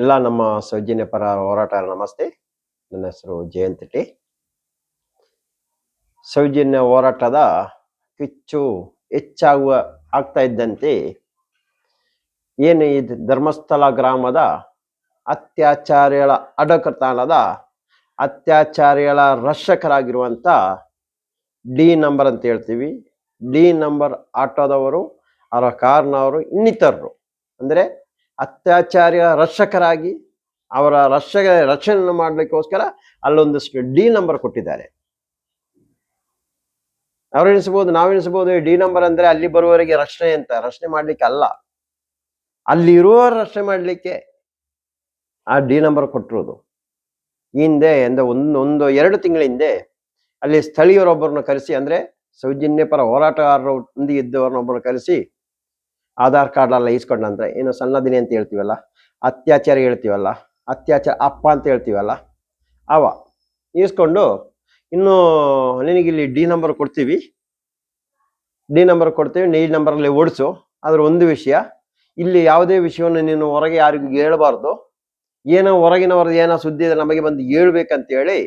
ಎಲ್ಲ ನಮ್ಮ ಸೌಜನ್ಯ ಪರ ಹೋರಾಟ ನಮಸ್ತೆ. ನನ್ನ ಹೆಸರು ಜಯಂತ್ ಟಿ ಸೌಜನ್ಯ ಹೋರಾಟದ ಕಿಚ್ಚು ಹೆಚ್ಚಾಗುವ ಆಗ್ತಾ ಇದ್ದಂತೆ ಏನು ಈ ಧರ್ಮಸ್ಥಳ ಗ್ರಾಮದ ಅತ್ಯಾಚಾರಿಗಳ ಅಡಕತಾಣದ ಅತ್ಯಾಚಾರಿಗಳ ರಕ್ಷಕರಾಗಿರುವಂಥ ಡಿ ನಂಬರ್ ಅಂತ ಹೇಳ್ತೀವಿ. ಡಿ ನಂಬರ್ ಆಟೋದವರು ಅವರ ಕಾರ್ನವರು ಇನ್ನಿತರರು. ಅಂದರೆ ಅತ್ಯಾಚಾರ್ಯ ರಕ್ಷಕರಾಗಿ ಅವರ ರಕ್ಷ ರಕ್ಷಣೆಯನ್ನು ಮಾಡಲಿಕ್ಕೋಸ್ಕರ ಅಲ್ಲೊಂದಷ್ಟು ಡಿ ನಂಬರ್ ಕೊಟ್ಟಿದ್ದಾರೆ. ಅವ್ರು ಎಣಿಸ್ಬೋದು ನಾವೆಣಿಸ್ಬೋದು ಡಿ ನಂಬರ್ ಅಂದ್ರೆ ಅಲ್ಲಿ ಬರುವವರಿಗೆ ರಕ್ಷಣೆ ಅಂತ. ರಕ್ಷಣೆ ಮಾಡ್ಲಿಕ್ಕೆ ಅಲ್ಲ. ಅಲ್ಲಿ ಇರುವವರು ರಕ್ಷಣೆ ಮಾಡಲಿಕ್ಕೆ ಆ ಡಿ ನಂಬರ್ ಕೊಟ್ಟಿರೋದು. ಹಿಂದೆ ಅಂದ್ರೆ ಒಂದು ಒಂದು, ಎರಡು ತಿಂಗಳ ಹಿಂದೆ ಅಲ್ಲಿ ಸ್ಥಳೀಯರೊಬ್ಬರನ್ನು ಕರೆಸಿ ಅಂದ್ರೆ ಸೌಜನ್ಯ ಪರ ಹೋರಾಟಗಾರರು ಮುಂದೆ ಇದ್ದವ್ರನ್ನೊಬ್ಬರನ್ನ ಕರೆಸಿ ಆಧಾರ್ ಕಾರ್ಡ್ ಎಲ್ಲ ಈಸ್ಕೊಂಡಂದ್ರೆ ಏನು ಸಣ್ಣ ದಿನ ಅಂತ ಹೇಳ್ತೀವಲ್ಲ, ಅತ್ಯಾಚಾರ ಹೇಳ್ತೀವಲ್ಲ, ಅತ್ಯಾಚಾರ ಅಪ್ಪ ಅಂತ ಹೇಳ್ತೀವಲ್ಲ, ಅವ ಈಸ್ಕೊಂಡು ಇನ್ನು ನಿನಗಿಲ್ಲಿ ಡಿ ನಂಬರ್ ಕೊಡ್ತೀವಿ. ಡಿ ನಂಬರ್ ಕೊಡ್ತೀವಿ ಡಿ ನಂಬರಲ್ಲಿ ಓಡಿಸು. ಆದರೆ ಒಂದು ವಿಷಯ, ಇಲ್ಲಿ ಯಾವುದೇ ವಿಷಯವನ್ನು ನೀನು ಹೊರಗೆ ಯಾರಿಗೂ ಹೇಳಬಾರ್ದು. ಏನೋ ಹೊರಗಿನವರದ್ದು ಏನೋ ಸುದ್ದಿ ಇದೆ, ನಮಗೆ ಬಂದು ಹೇಳ್ಬೇಕಂತೇಳಿ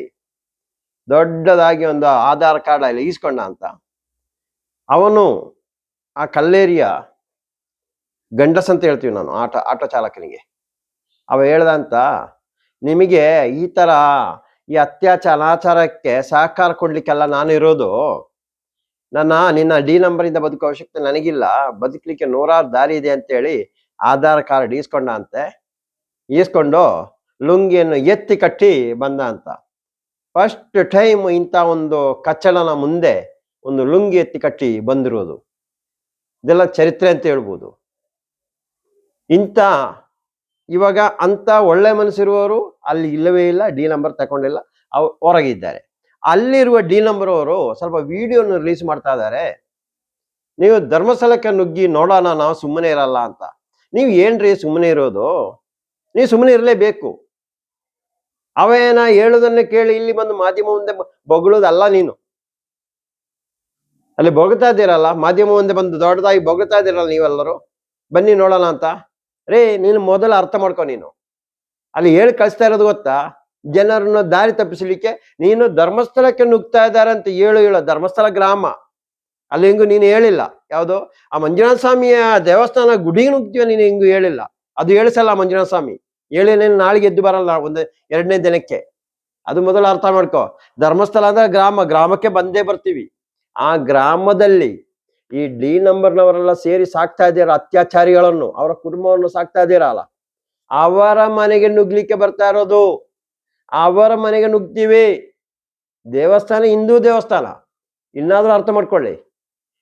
ದೊಡ್ಡದಾಗಿ ಒಂದು ಆಧಾರ್ ಕಾರ್ಡ್ ಅಲ್ಲಿ ಈಸ್ಕೊಂಡ ಅಂತ. ಅವನು ಆ ಕಲ್ಲೇರಿಯ ಗಂಡಸ್ ಅಂತ ಹೇಳ್ತೀವಿ ನಾನು, ಆಟೋ ಆಟೋ ಚಾಲಕನಿಗೆ. ಅವ ಹೇಳ್ದಂತ ನಿಮಗೆ ಈ ತರ ಈ ಅತ್ಯಾಚಾರ, ಅನಾಚಾರಕ್ಕೆ ಸಹಕಾರ ಕೊಡ್ಲಿಕ್ಕೆಲ್ಲ ನಾನು ಇರೋದು. ನನ್ನ, ನಿನ್ನ ಡಿ ನಂಬರಿಂದ ಬದುಕೋ ಅವಶ್ಯಕತೆ ನನಗಿಲ್ಲ. ಬದುಕಲಿಕ್ಕೆ ನೂರಾರು ದಾರಿ ಇದೆ ಅಂತೇಳಿ ಆಧಾರ್ ಕಾರ್ಡ್ ಈಸ್ಕೊಂಡ ಅಂತೆ. ಈಸ್ಕೊಂಡು ಲುಂಗಿಯನ್ನು ಎತ್ತಿ ಕಟ್ಟಿ ಬಂದ ಅಂತ. ಫಸ್ಟ್ ಟೈಮ್ ಇಂಥ ಒಂದು ಕಚ್ಚಡನ ಮುಂದೆ ಒಂದು ಲುಂಗಿ ಎತ್ತಿ ಕಟ್ಟಿ ಬಂದಿರೋದು. ಇದೆಲ್ಲ ಚರಿತ್ರೆ ಅಂತ ಹೇಳ್ಬೋದು. ಇಂಥ ಇವಾಗ ಅಂಥ ಒಳ್ಳೆ ಮನಸ್ಸಿರುವವರು ಅಲ್ಲಿ ಇಲ್ಲವೇ ಇಲ್ಲ ಡಿ ನಂಬರ್ ತಗೊಂಡಿಲ್ಲ ಅವ್ ಹೊರಗಿದ್ದಾರೆ. ಅಲ್ಲಿರುವ ಡಿ ನಂಬರ್ ಅವರು ಸ್ವಲ್ಪ ವಿಡಿಯೋನ ರಿಲೀಸ್ ಮಾಡ್ತಾ ಇದ್ದಾರೆ. ನೀವು ಧರ್ಮಸ್ಥಳಕ್ಕೆ ನುಗ್ಗಿ ನೋಡೋಣ, ನಾವು ಸುಮ್ಮನೆ ಇರಲ್ಲ ಅಂತ. ನೀವು ಏನ್ರಿ ಸುಮ್ಮನೆ ಇರೋದು? ನೀವು ಸುಮ್ಮನೆ ಇರಲೇಬೇಕು. ಅವೇನ ಹೇಳುದನ್ನ ಕೇಳಿ ಇಲ್ಲಿ ಬಂದು ಮಾಧ್ಯಮ ಮುಂದೆ ಬೊಗಳೋದಲ್ಲ ನೀನು. ಅಲ್ಲಿ ಬೊಗತಾ ಇದ್ದೀರಲ್ಲ, ಮಾಧ್ಯಮ ಮುಂದೆ ಬಂದು ದೊಡ್ಡದಾಗಿ ಬೊಗಳ್ತಾ ಇದ್ದೀರಲ್ಲ ನೀವೆಲ್ಲರೂ? ಬನ್ನಿ ನೋಡೋಣ ಅಂತ. ರೇ, ನೀನು ಮೊದಲು ಅರ್ಥ ಮಾಡ್ಕೊ ನೀನು. ಅಲ್ಲಿ ಹೇಳಿ ಕಳಿಸ್ತಾ ಇರೋದು ಗೊತ್ತಾ? ಜನರನ್ನು ದಾರಿ ತಪ್ಪಿಸಲಿಕ್ಕೆ ನೀನು ಧರ್ಮಸ್ಥಳಕ್ಕೆ ನುಗ್ತಾ ಇದ್ದಾರೆ ಅಂತ ಹೇಳು ಹೇಳು. ಧರ್ಮಸ್ಥಳ ಗ್ರಾಮ. ಅಲ್ಲಿ ಹೆಂಗು ನೀನು ಹೇಳಿಲ್ಲ. ಯಾವುದು? ಆ ಮಂಜುನಾಥ ಸ್ವಾಮಿಯ ದೇವಸ್ಥಾನ ಗುಡಿಗೆ ನುಗ್ತೀವ ನೀನು ಹೆಂಗು ಹೇಳಿಲ್ಲ. ಅದು ಹೇಳಿಸಲ್ಲ ಮಂಜುನಾಥ ಸ್ವಾಮಿ. ಹೇಳಿ ನೀನು ನಾಳೆಗೆ ಎದ್ದು ಬರಲ್ಲ ಒಂದು ಎರಡನೇ ದಿನಕ್ಕೆ. ಅದು ಮೊದಲು ಅರ್ಥ ಮಾಡ್ಕೋ. ಧರ್ಮಸ್ಥಳ ಅಂದ್ರೆ ಗ್ರಾಮ. ಗ್ರಾಮಕ್ಕೆ ಬಂದೇ ಬರ್ತೀವಿ. ಆ ಗ್ರಾಮದಲ್ಲಿ ಈ ಡಿ ನಂಬರ್ನವರೆಲ್ಲ ಸೇರಿ ಸಾಕ್ತಾ ಇದ್ದೀರ ಅತ್ಯಾಚಾರಿಗಳನ್ನು? ಅವರ ಕುಟುಂಬವನ್ನು ಸಾಕ್ತಾ ಇದ್ದೀರಲ್ಲ ಅವರ ಮನೆಗೆ ನುಗ್ಲಿಕ್ಕೆ ಬರ್ತಾ ಇರೋದು. ಅವರ ಮನೆಗೆ ನುಗ್ತೀವಿ. ದೇವಸ್ಥಾನ ಹಿಂದೂ ದೇವಸ್ಥಾನ. ಇನ್ನಾದ್ರೂ ಅರ್ಥ ಮಾಡ್ಕೊಳ್ಳಿ.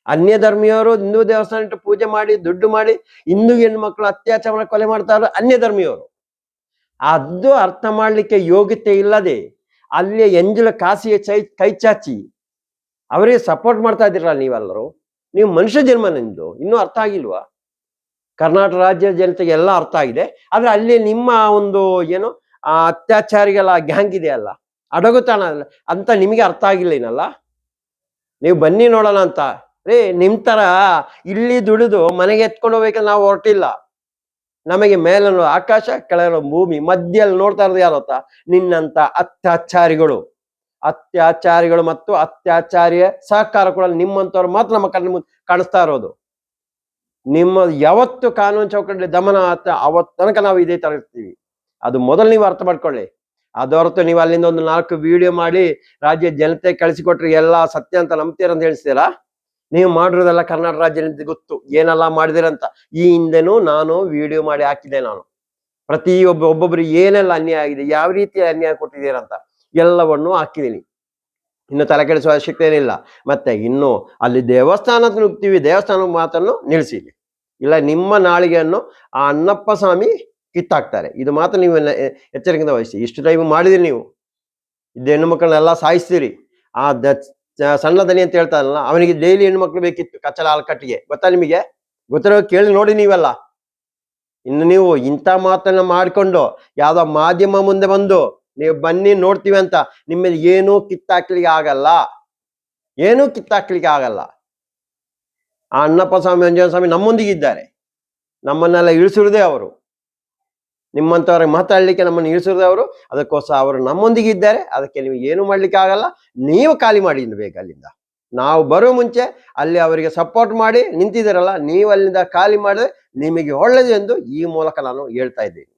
ಅನ್ಯ ಧರ್ಮಿಯವರು ಹಿಂದೂ ದೇವಸ್ಥಾನ ಇಟ್ಟು ಪೂಜೆ ಮಾಡಿ, ದುಡ್ಡು ಮಾಡಿ, ಹಿಂದೂ ಹೆಣ್ಮಕ್ಳು ಅತ್ಯಾಚಾರ ಮಾಡಿ ಕೊಲೆ ಮಾಡ್ತಾ ಇರೋ ಅನ್ಯ ಧರ್ಮಿಯವರು ಅದು ಅರ್ಥ ಮಾಡ್ಲಿಕ್ಕೆ ಯೋಗ್ಯತೆ ಇಲ್ಲದೆ ಅಲ್ಲಿ ಎಂಜಲ ಕಾಸಿಯ ಚೈ ಕೈ ಚಾಚಿ ಅವರಿಗೆ ಸಪೋರ್ಟ್ ಮಾಡ್ತಾ ಇದ್ದೀರಲ್ಲ ನೀವೆಲ್ಲರೂ? ನೀವು ಮನುಷ್ಯ ಜನ್ಮ ನಿಮ್ದು ಇನ್ನೂ ಅರ್ಥ ಆಗಿಲ್ವಾ? ಕರ್ನಾಟಕ ರಾಜ್ಯ ಜನತೆಗೆ ಎಲ್ಲ ಅರ್ಥ ಆಗಿದೆ. ಆದ್ರೆ ಅಲ್ಲಿ ನಿಮ್ಮ ಒಂದು ಏನು, ಆ ಅತ್ಯಾಚಾರಿಗಳ ಗ್ಯಾಂಗ್ ಇದೆಯಲ್ಲ ಅಡಗುತಾಣ ಅಂತ ನಿಮಗೆ ಅರ್ಥ ಆಗಿಲ್ಲ ಏನಲ್ಲ? ನೀವು ಬನ್ನಿ ನೋಡೋಣ ಅಂತ. ರೇ ನಿಮ್ ತರ ಇಲ್ಲಿ ದುಡಿದು ಮನೆಗೆ ಎತ್ಕೊಂಡು ಹೋಗ್ಬೇಕಂದ್ರೆ ನಾವು ಹೊರಟಿಲ್ಲ. ನಮಗೆ ಮೇಲನ್ನು ಆಕಾಶ ಕೆಳಗಿರೋ ಭೂಮಿ, ಮಧ್ಯದಲ್ಲಿ ನೋಡ್ತಾ ಇರೋದು ಯಾರತ್ತ ನಿನ್ನಂತ ಅತ್ಯಾಚಾರಿಗಳು. ಅತ್ಯಾಚಾರಿಗಳು ಮತ್ತು ಅತ್ಯಾಚಾರಿಯ ಸಹಕಾರ ಕೂಡ ನಿಮ್ಮಂತವ್ರು ಮಾತ್ರ ನಮ್ಮ ಕಣ್ಣ ಕಾಣಿಸ್ತಾ ಇರೋದು. ನಿಮ್ಮ ಯಾವತ್ತು ಕಾನೂನು ಚೌಕಟ್ಟಲ್ಲಿ ದಮನ ಆತ ಅವತ್ ತನಕ ನಾವು ಇದೇ ತರ ಇರ್ತೀವಿ. ಅದು ಮೊದಲು ನೀವು ಅರ್ಥ ಮಾಡ್ಕೊಳ್ಳಿ. ಅದು ಹೊರತು ನೀವು ಅಲ್ಲಿಂದ ಒಂದು ನಾಲ್ಕು ವಿಡಿಯೋ ಮಾಡಿ ರಾಜ್ಯ ಜನತೆ ಕಳಿಸಿಕೊಟ್ರೆ ಎಲ್ಲ ಸತ್ಯ ಅಂತ ನಂಬ್ತೀರ ಅಂತ ನೀವು ಮಾಡಿರೋದೆಲ್ಲ ಕರ್ನಾಟಕ ರಾಜ್ಯ ಗೊತ್ತು. ಏನೆಲ್ಲ ಮಾಡಿದಿರಂತ ಈ ಹಿಂದೆನೂ ನಾನು ವಿಡಿಯೋ ಮಾಡಿ ಹಾಕಿದೆ ನಾನು. ಪ್ರತಿಯೊಬ್ಬ ಒಬ್ಬೊಬ್ರು ಏನೆಲ್ಲ ಅನ್ಯಾಯ ಆಗಿದೆ, ಯಾವ ರೀತಿ ಅನ್ಯಾಯ ಕೊಟ್ಟಿದ್ದೀರಂತ ಎಲ್ಲವನ್ನು ಹಾಕಿದ್ದೀನಿ. ಇನ್ನು ತಲೆ ಕೆಡಿಸುವ ಅವಶ್ಯಕತೆ ಏನಿಲ್ಲ. ಮತ್ತೆ ಇನ್ನು ಅಲ್ಲಿ ದೇವಸ್ಥಾನದ ನುಗ್ತೀವಿ ದೇವಸ್ಥಾನ ಮಾತನ್ನು ನಿಲ್ಲಿಸಿ ಇಲ್ಲ. ನಿಮ್ಮ ನಾಳಿಗೆಯನ್ನು ಆ ಅನ್ನಪ್ಪ ಸ್ವಾಮಿ ಕಿತ್ತಾಕ್ತಾರೆ. ಇದು ಮಾತ್ರ ನೀವು ಎಚ್ಚರಿಕೆಯಿಂದ ವಹಿಸಿ. ಇಷ್ಟು ಟೈಮ್ ಮಾಡಿದಿರಿ ನೀವು. ಇದು ಹೆಣ್ಣು ಮಕ್ಕಳನ್ನೆಲ್ಲ ಸಾಯಿಸ್ತೀರಿ. ಆ ದ ಸಣ್ಣ ದನಿ ಅಂತ ಹೇಳ್ತಾರಲ್ಲ, ಅವನಿಗೆ ಡೈಲಿ ಹೆಣ್ಣು ಮಕ್ಕಳು ಬೇಕಿತ್ತು, ಕಚ್ಚಲ ಕಟ್ಟಿಗೆ ಗೊತ್ತಾ ನಿಮಗೆ? ಗೊತ್ತಿರೋ ಕೇಳಿ ನೋಡಿ ನೀವೆಲ್ಲ. ಇನ್ನು ನೀವು ಇಂಥ ಮಾತನ್ನ ಮಾಡಿಕೊಂಡು, ಯಾವುದೋ ಮಾಧ್ಯಮ ಮುಂದೆ ಬಂದು ನೀವು ಬನ್ನಿ ನೋಡ್ತೀವಿ ಅಂತ. ನಿಮ್ಮಲ್ಲಿ ಏನೂ ಕಿತ್ತಾಕ್ಲಿಕ್ಕೆ ಆಗಲ್ಲ. ಏನೂ ಕಿತ್ತಾಕ್ಲಿಕ್ಕೆ ಆಗಲ್ಲ. ಆ ಅಣ್ಣಪ್ಪ ಸ್ವಾಮಿ ಅಂಜನ ಸ್ವಾಮಿ ನಮ್ಮೊಂದಿಗಿದ್ದಾರೆ. ನಮ್ಮನ್ನೆಲ್ಲ ಇಳಿಸಿರದೆ ಅವರು. ನಿಮ್ಮಂಥವ್ರಿಗೆ ಮಾತಾಡ್ಲಿಕ್ಕೆ ನಮ್ಮನ್ನು ಅವರು. ಅದಕ್ಕೋಸ್ಕರ ಅವರು ನಮ್ಮೊಂದಿಗಿದ್ದಾರೆ. ಅದಕ್ಕೆ ನಿಮಗೆ ಏನು ಮಾಡ್ಲಿಕ್ಕೆ ಆಗಲ್ಲ. ನೀವು ಖಾಲಿ ಮಾಡಿ ಅಲ್ಲಿಂದ. ನಾವು ಬರೋ ಮುಂಚೆ ಅಲ್ಲಿ ಅವರಿಗೆ ಸಪೋರ್ಟ್ ಮಾಡಿ ನಿಂತಿದ್ದೀರಲ್ಲ, ನೀವು ಅಲ್ಲಿಂದ ಖಾಲಿ ಮಾಡಿದ್ರೆ ನಿಮಗೆ ಒಳ್ಳೆಯದು ಎಂದು ಈ ಮೂಲಕ ನಾನು ಹೇಳ್ತಾ ಇದ್ದೀನಿ.